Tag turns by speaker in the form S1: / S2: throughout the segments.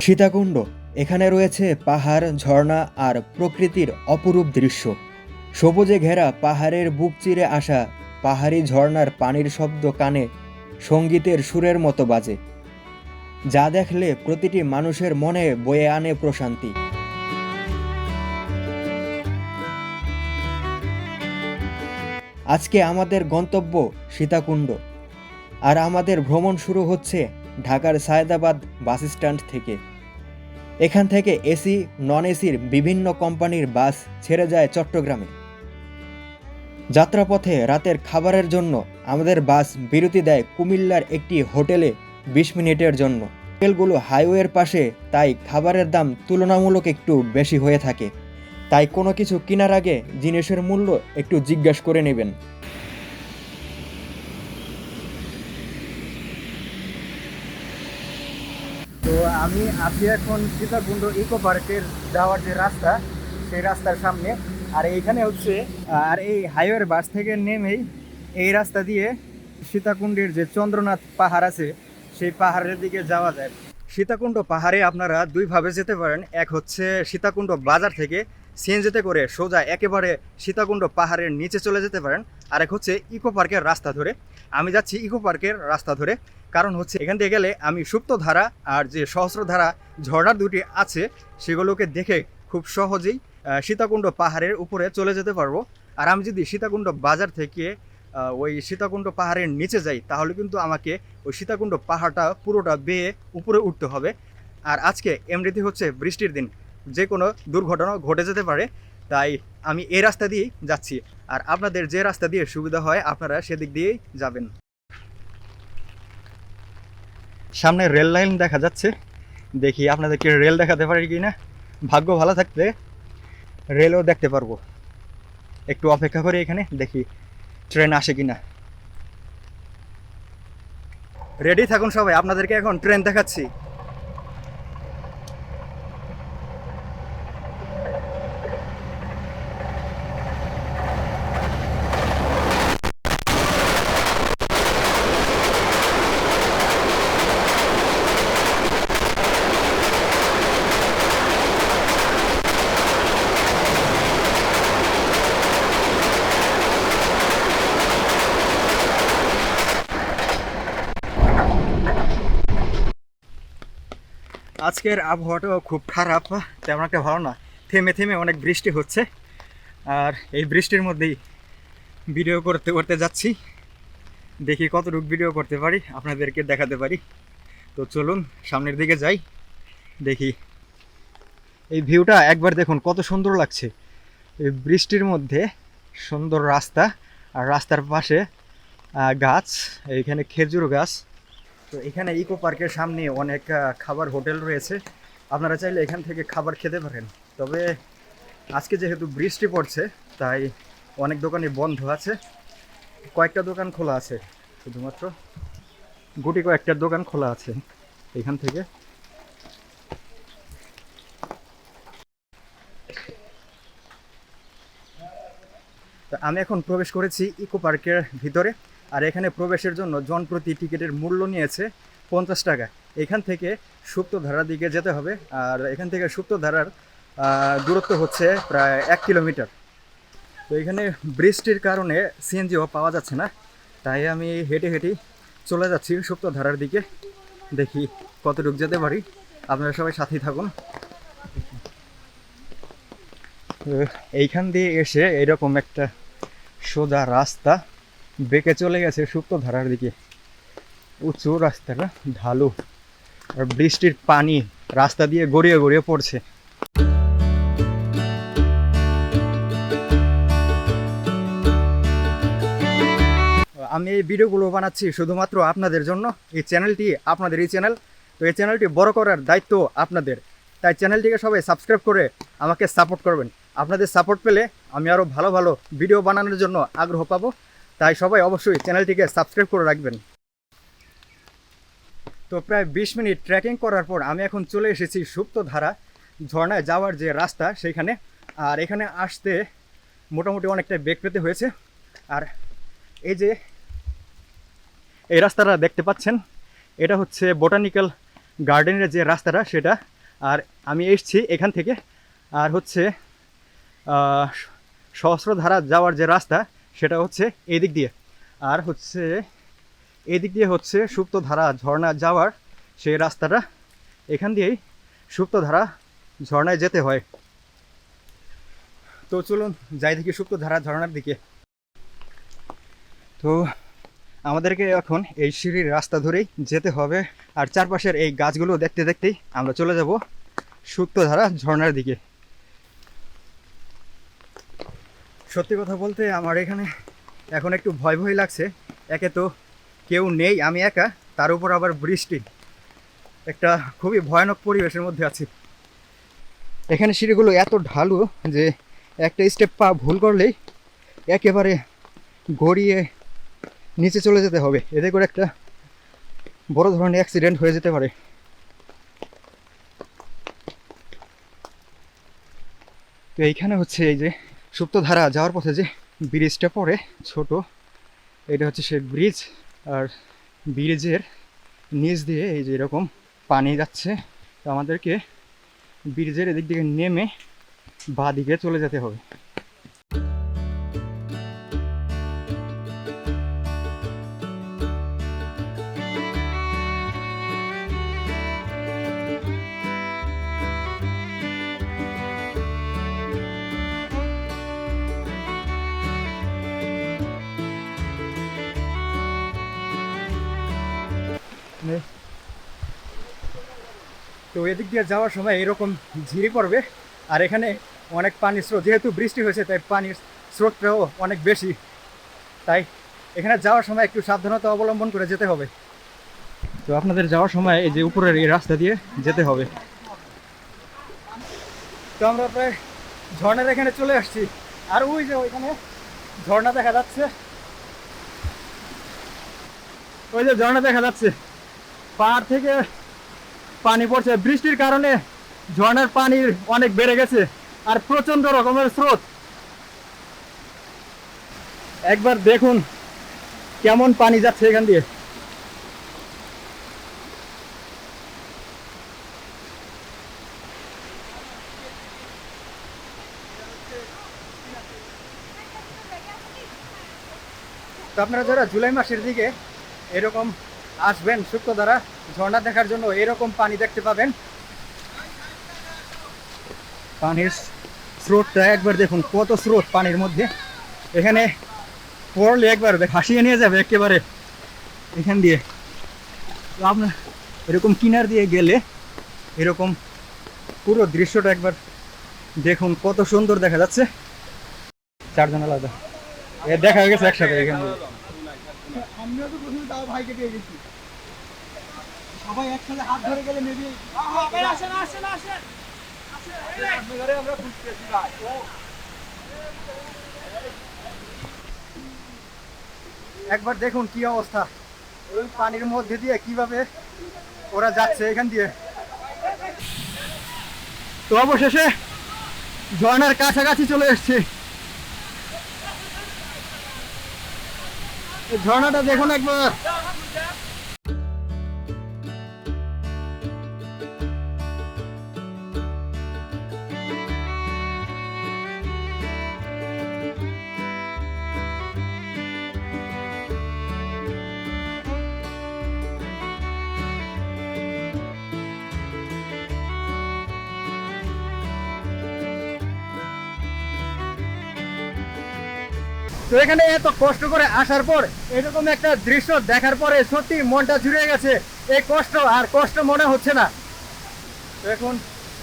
S1: সীতাকুণ্ড। এখানে রয়েছে পাহাড়, ঝর্ণা আর প্রকৃতির অপরূপ দৃশ্য। সবুজে ঘেরা পাহাড়ের বুক চিরে আসা পাহাড়ি ঝর্ণার পানির শব্দ কানে সঙ্গীতের সুরের মতো বাজে। যা দেখলে প্রতিটি মানুষের মনে বয়ে আনে প্রশান্তি। আজকে আমাদের গন্তব্য সীতাকুণ্ড। আর আমাদের ভ্রমণ শুরু হচ্ছে ঢাকার সায়দাবাদ বাস স্ট্যান্ড থেকে। এখান থেকে এসি নন এসির বিভিন্ন কোম্পানির বাস ছেড়ে যায় চট্টগ্রামে। যাত্রাপথে রাতের খাবারের জন্য আমাদের বাস বিরতি দেয় কুমিল্লার একটি হোটেলে বিশ মিনিটের জন্য। হোটেলগুলো হাইওয়ের পাশে, তাই খাবারের দাম তুলনামূলক একটু বেশি হয়ে থাকে। তাই কোনো কিছু কেনার আগে জিনিসের মূল্য একটু জিজ্ঞাসা করে নেবেন।
S2: তো আমি আছি এখন সীতাকুণ্ড ইকো পার্কের যাওয়ার যে রাস্তা, সেই রাস্তার সামনে। আর এইখানে হচ্ছে আর এই হাইওয়ের বাস থেকে নেমেই এই রাস্তা দিয়ে সীতাকুণ্ডের যে চন্দ্রনাথ পাহাড় আছে, সেই পাহাড়ের দিকে যাওয়া যায়। সীতাকুণ্ড পাহাড়ে আপনারা দুইভাবে যেতে পারেন। এক হচ্ছে সীতাকুণ্ড বাজার থেকে সিএনজিতে করে সোজা একেবারে সীতাকুণ্ড পাহাড়ের নিচে চলে যেতে পারেন। আর এক হচ্ছে ইকো পার্কের রাস্তা ধরে। আমি যাচ্ছি ইকো পার্কের রাস্তা ধরে। কারণ হচ্ছে এখান থেকে গেলে আমি সুপ্তধারা আর যে সহস্রধারা ঝর্ণার দুটি আছে, সেগুলোকে দেখে খুব সহজেই সীতাকুণ্ড পাহাড়ের উপরে চলে যেতে পারব। আর আমি যদি সীতাকুণ্ড বাজার থেকে ওই সীতাকুণ্ড পাহাড়ের নিচে যাই, তাহলে কিন্তু আমাকে ওই সীতাকুণ্ড পাহাড়টা পুরোটা বেয়ে উপরে উঠতে হবে। আর আজকে এমনিতে হচ্ছে বৃষ্টির দিন। যে কোনো দুর্ঘটনা ঘটে যেতে পারে, তাই আমি এই রাস্তা দিয়েই যাচ্ছি। আর আপনাদের যে রাস্তা দিয়ে সুবিধা হয়, আপনারা সেদিক দিয়েই যাবেন। সামনে রেল লাইন দেখা যাচ্ছে। দেখি আপনাদেরকে রেল দেখাতে পারি কি না? ভাগ্য ভালো থাকলে রেলও দেখতে পারব। একটু অপেক্ষা করি এখানে, দেখি ট্রেন আসে কি না। রেডি থাকুন সবাই, আপনাদেরকে এখন ট্রেন দেখাচ্ছি। আজকের আবহাওয়াটাও খুব খারাপ তেমন একটা ভালো না। থেমে থেমে অনেক বৃষ্টি হচ্ছে, আর এই বৃষ্টির মধ্যেই ভিডিও করতে করতে যাচ্ছি। দেখি কতটুকু ভিডিও করতে পারি, আপনাদেরকে দেখাতে পারি। তো চলুন, সামনের দিকে যাই, দেখি। এই ভিউটা একবার দেখুন, কত সুন্দর লাগছে। এই বৃষ্টির মধ্যে সুন্দর রাস্তা, আর রাস্তার পাশে গাছ, এইখানে খেজুর গাছ। তো এখানে ইকো পার্কের সামনে অনেক খাবার হোটেল রয়েছে। আপনারা চাইলে এখান থেকে খাবার খেতে পারেন। তবে আজকে যেহেতু বৃষ্টি পড়ছে, তাই অনেক দোকানই বন্ধ আছে। কয়েকটা দোকান খোলা আছে, শুধুমাত্র গুটি কয়েকটা দোকান খোলা আছে এখান থেকে। আমি এখন প্রবেশ করেছি ইকো পার্কের ভিতরে। আর এখানে প্রবেশের জন্য জনপ্রতি টিকিটের মূল্য নিয়েছে পঞ্চাশ টাকা। এখান থেকে সুপ্তধারার দিকে যেতে হবে আর এখান থেকে সুপ্তধারার আহ, দূরত্ব হচ্ছে প্রায় এক কিলোমিটার। তো এখানে বৃষ্টির কারণে সিএনজিও পাওয়া যাচ্ছে না তাই আমি হেঁটে হেঁটেই চলে যাচ্ছি সুপ্তধারার দিকে। দেখি কতটুকু যেতে পারি। আপনারা সবাই সাথেই থাকুন। এইখান দিয়ে এসে এরকম একটা সোজা রাস্তা বেঁকে চলে গেছে সুপ্ত ধারার দিকে। উঁচু রাস্তাটা, ঢালু। আর বৃষ্টির পানি রাস্তা দিয়ে গড়িয়ে গড়িয়ে পড়ছে। আমি এই ভিডিওগুলো বানাচ্ছি শুধুমাত্র আপনাদের জন্য। এই চ্যানেলটি আপনাদের, এই চ্যানেল। তো এই চ্যানেলটি বড় করার দায়িত্ব আপনাদের। তাই চ্যানেলটিকে সবাই সাবস্ক্রাইব করে আমাকে সাপোর্ট করবেন। আপনাদের সাপোর্ট পেলে আমি আরও ভালো ভালো ভিডিও বানানোর জন্য আগ্রহ পাবো। তাই সবাই অবশ্যই চ্যানেলটিকে সাবস্ক্রাইব করে রাখবেন। তো প্রায় বিশ মিনিট ট্রেকিং করার পর আমি এখন চলে এসেছি সুপ্তধারা। ঝর্ণায় যাওয়ার যে রাস্তা সেইখানে আর এখানে আসতে মোটামুটি অনেকটা বেগ পেতে হয়েছে। আর এই যে এই রাস্তাটা দেখতে পাচ্ছেন, এটা হচ্ছে বোটানিক্যাল গার্ডেনের যে রাস্তাটা সেটা। আর আমি এসছি এখান থেকে, আর হচ্ছে সহস্রধারা যাওয়ার যে রাস্তা সেটা হচ্ছে এই দিক দিয়ে। আর হচ্ছে এই দিক দিয়ে হচ্ছে সুপ্তধারা ঝর্ণা যাওয়ার সেই রাস্তাটা, এখান দিয়েই সুপ্তধারা ঝর্ণায় যেতে হয়। তো চলুন যাই দেখি সুপ্তধারা ঝর্ণার দিকে। তো আমাদেরকে এখন এই সিঁড়ির রাস্তা ধরেই যেতে হবে। আর চারপাশের এই গাছগুলো দেখতে দেখতেই আমরা চলে যাব সুপ্তধারা ঝর্ণার দিকে। সত্যি কথা বলতে আমার এখানে এখন একটু ভয় ভয় লাগছে। একে তো কেউ নেই, আমি একা, তার উপর আবার বৃষ্টি। একটা খুবই ভয়ানক পরিবেশের মধ্যে আছি। এখানে সিঁড়িগুলো এত ঢালু যে একটা স্টেপ পা ভুল করলেই একেবারে গড়িয়ে নিচে চলে যেতে হবে। এতে করে একটা বড় ধরনের অ্যাক্সিডেন্ট হয়ে যেতে পারে। তো এইখানে হচ্ছে এই যে সুপ্তধারা যাওয়ার পথে যে ব্রিজটা পড়ে ছোট, এটা হচ্ছে সে ব্রিজ আর ব্রিজের নিচ দিয়ে এই যে এরকম পানি যাচ্ছে, তো আমাদেরকে ব্রিজের এদিক দিকে নেমে বাঁ দিকে চলে যেতে হবে। তো এদিক দিয়ে যাওয়ার সময় এরকম ঝিরি পড়বে। আর এখানে অনেক পানির স্রোত, যেহেতু বৃষ্টি হয়েছে, তাই পানির স্রোতটাও অনেক বেশি। তাই এখানে যাওয়ার সময় একটু সাবধানতা অবলম্বন করে যেতে হবে। তো আপনাদের যাওয়ার সময় এই যে উপরের এই রাস্তা দিয়ে যেতে হবে। তো আমরা প্রায় ঝর্ণার এখানে চলে আসছি। আর ওই যে ওইখানে ঝর্ণা দেখা যাচ্ছে। ওই যে ঝর্ণা দেখা যাচ্ছে। পাহাড় থেকে পানি পড়ছে। বৃষ্টির কারণে ঝর্ণার পানি অনেক বেড়ে গেছে আর প্রচণ্ড রকমের স্রোত। একবার দেখুন কেমন পানি যাচ্ছে এখান দিয়ে। আপনারা যারা জুলাই মাসের দিকে এরকম আসবেন শুক্র দ্বারা ঝর্ণা দেখার জন্য এরকম পানি দেখতে পাবেন। পানির স্রোতটা একবার দেখুন, কত স্রোত পানির মধ্যে। এখানে পড়লে একবার ভাসিয়ে নিয়ে যাবে একেবারে এখান দিয়ে। তো আপনার এরকম কিনার দিয়ে গেলে এরকম পুরো দৃশ্যটা একবার দেখুন, কত সুন্দর দেখা যাচ্ছে। চারজন আলাদা। দেখা গেছে একসাথে এখানে
S3: তো প্রথমে তাও ভাইকে গেছি। সবাই একসাথে হাত ধরে গেলে মেবি আসেন আসেন আসেন। আমরা খুঁজতেছি ভাই।
S2: একবার দেখুন কি অবস্থা। ওই পানির মধ্যে দিয়ে কীভাবে ওরা যাচ্ছে এখান দিয়ে। তো অবশেষে ঝর্ণার কাছাকাছি চলে এসছে। এই ঝর্ণাটা দেখুন একবার। তো এখানে এত কষ্ট করে আসার পর এরকম একটা দৃশ্য দেখার পরে সত্যি মনটা জুড়ে গেছে। এই কষ্ট আর কষ্ট মনে হচ্ছে না। এখন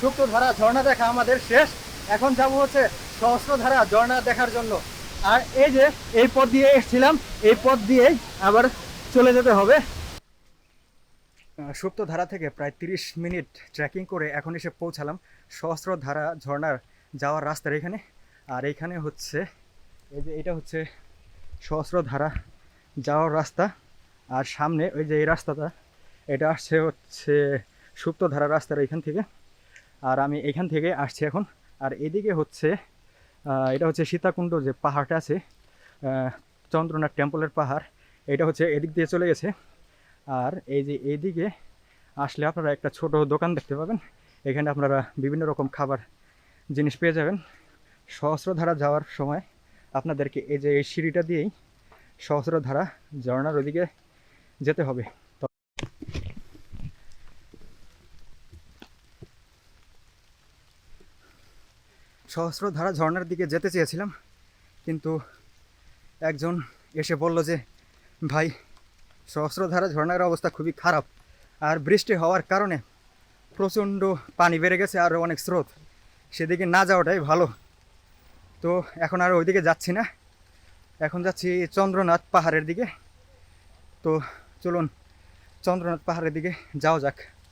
S2: শুক্রধারা ঝর্ণা দেখা আমাদের শেষ। এখন যাব হচ্ছে সহস্রধারা ঝর্ণা দেখার জন্য। আর এই যে, এই পথ দিয়ে এসেছিলাম, এই পথ দিয়েই আবার চলে যেতে হবে। সুপ্তধারা থেকে প্রায় তিরিশ মিনিট ট্রেকিং করে এখন এসে পৌঁছালাম সহস্রধারা ঝর্ণার যাওয়ার রাস্তার এখানে। আর এইখানে হচ্ছে এই যে এটা হচ্ছে সহস্র ধারা যাওয়ার রাস্তা। আর সামনে ওই যে এই রাস্তাটা, এটা আসছে হচ্ছে সুপ্তধারা রাস্তার এখান থেকে। আর আমি এখান থেকে আসছি এখন। আর এদিকে হচ্ছে এটা হচ্ছে সীতাকুণ্ড যে পাহাড়টা আছে চন্দ্রনাথ টেম্পলের পাহাড়, এটা হচ্ছে এদিক দিয়ে চলে গেছে। আর এই যে এইদিকে আসলে আপনারা একটা ছোট দোকান দেখতে পাবেন। এখানে আপনারা বিভিন্ন রকম খাবার জিনিস পেয়ে যাবেন। সহস্রধারা যাওয়ার সময় আপনাদেরকে এই যে এই সিঁড়িটা দিয়েই সহস্রধারা ঝর্ণার ওদিকে যেতে হবে। তো- সহস্রধারা ঝর্ণার দিকে যেতে চেয়েছিলাম, কিন্তু একজন এসে বলল যে, ভাই সহস্রধারা ঝর্ণার অবস্থা খুবই খারাপ আর বৃষ্টি হওয়ার কারণে প্রচণ্ড পানি বেড়ে গেছে আর অনেক স্রোত। সেদিকে না যাওয়াটাই ভালো। তো এখন আর ওইদিকে যাচ্ছি না। এখন যাচ্ছি চন্দ্রনাথ পাহাড়ের দিকে। তো চলুন, চন্দ্রনাথ পাহাড়ের দিকে যাওয়া যাক।